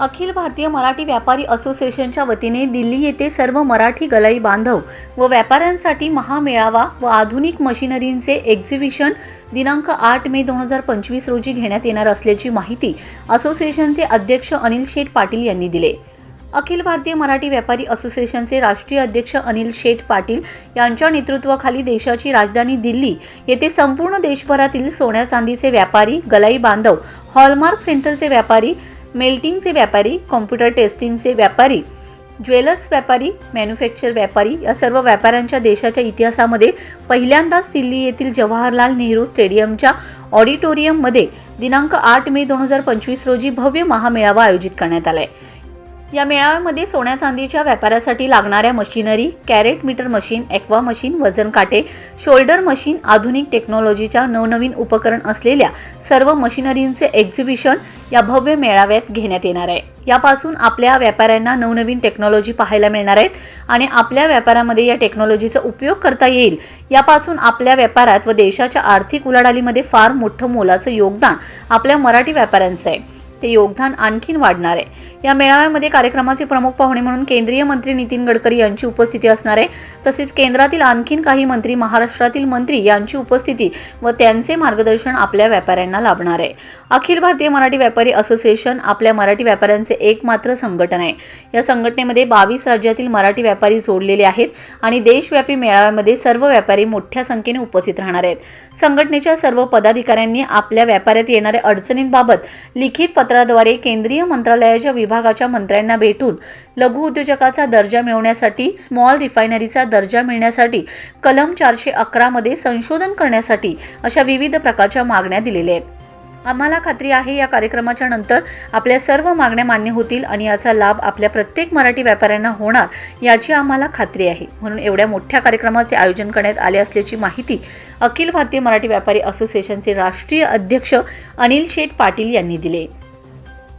अखिल भारतीय मराठी व्यापारी असोसिएशनच्या वतीने दिल्ली येथे सर्व मराठी गलाई बांधव व व्यापाऱ्यांसाठी महामेळावा व आधुनिक मशिनरींचे एक्झिबिशन दिनांक आठ मे दोन हजार पंचवीस रोजी घेण्यात येणार असल्याची माहिती असोसिएशनचे अध्यक्ष अनिल शेठ पाटील यांनी दिले. अखिल भारतीय मराठी व्यापारी असोसिएशनचे राष्ट्रीय अध्यक्ष अनिल शेठ पाटील यांच्या नेतृत्वाखाली देशाची राजधानी दिल्ली येथे संपूर्ण देशभरातील सोन्या चांदीचे व्यापारी गलाई बांधव हॉलमार्क सेंटरचे व्यापारी मेल्टिंगचे व्यापारी कॉम्प्युटर टेस्टिंगचे व्यापारी ज्वेलर्स व्यापारी मॅन्युफॅक्चर व्यापारी या सर्व व्यापाऱ्यांच्या देशाच्या इतिहासामध्ये पहिल्यांदाच दिल्ली येथील जवाहरलाल नेहरू स्टेडियमच्या ऑडिटोरियममध्ये दिनांक आठ मे दोन हजार पंचवीस रोजी भव्य महामेळावा आयोजित करण्यात आला आहे या मेळाव्यामध्ये सोन्या चांदीच्या व्यापारासाठी लागणाऱ्या machinery carat meter machine aqua machine वजन काटे शोल्डर मशीन आधुनिक टेक्नॉलॉजीच्या नवनवीन उपकरण असलेल्या सर्व मशिनरींचे एक्झिबिशन या भव्य मेळाव्यात घेण्यात येणार आहे. यापासून आपल्या व्यापाऱ्यांना नवनवीन टेक्नॉलॉजी पाहायला मिळणार आहेत आणि आपल्या व्यापारामध्ये या टेक्नॉलॉजीचा उपयोग करता येईल. यापासून आपल्या व्यापारात व देशाच्या आर्थिक उलाढालीमध्ये फार मोठं मोलाचं योगदान आपल्या मराठी व्यापाऱ्यांचं आहे. ते योगदान आणखीन वाढणार आहे. या मेळाव्यामध्ये कार्यक्रमाचे प्रमुख पाहुणे म्हणून केंद्रीय मंत्री नितीन गडकरी यांची उपस्थिती असणार आहे. तसेच केंद्रातील आणखीन काही मंत्री महाराष्ट्रातील मंत्री यांची उपस्थिती व त्यांचे मार्गदर्शन आपल्या व्यापाऱ्यांना लाभणार आहे. अखिल भारतीय मराठी व्यापारी असोसिएशन आपल्या मराठी व्यापाऱ्यांचे एकमात्र संघटन आहे. या संघटनेमध्ये बावीस राज्यातील मराठी व्यापारी जोडलेले आहेत आणि देशव्यापी मेळाव्यामध्ये सर्व व्यापारी मोठ्या संख्येने उपस्थित राहणार आहेत. संघटनेच्या सर्व पदाधिकाऱ्यांनी आपल्या व्यापाऱ्यात येणाऱ्या अडचणींबाबत लिखित पत्राद्वारे केंद्रीय मंत्रालयाच्या विभागाच्या मंत्र्यांना भेटून लघु उद्योजकाचा दर्जा मिळवण्यासाठी स्मॉल रिफायनरीचा दर्जा मिळण्यासाठी कलम चारशे अकरामध्ये संशोधन करण्यासाठी अशा विविध प्रकारच्या मागण्या दिलेल्या आहेत. आम्हाला खात्री आहे या कार्यक्रमाच्या नंतर आपल्या सर्व मागण्या मान्य होतील आणि याचा लाभ आपल्या प्रत्येक मराठी व्यापाऱ्यांना होणार याची आम्हाला खात्री आहे. म्हणून एवढ्या मोठ्या कार्यक्रमाचे आयोजन करण्यात आले असल्याची माहिती अखिल भारतीय मराठी व्यापारी असोसिएशनचे राष्ट्रीय अध्यक्ष अनिल शेठ पाटील यांनी दिले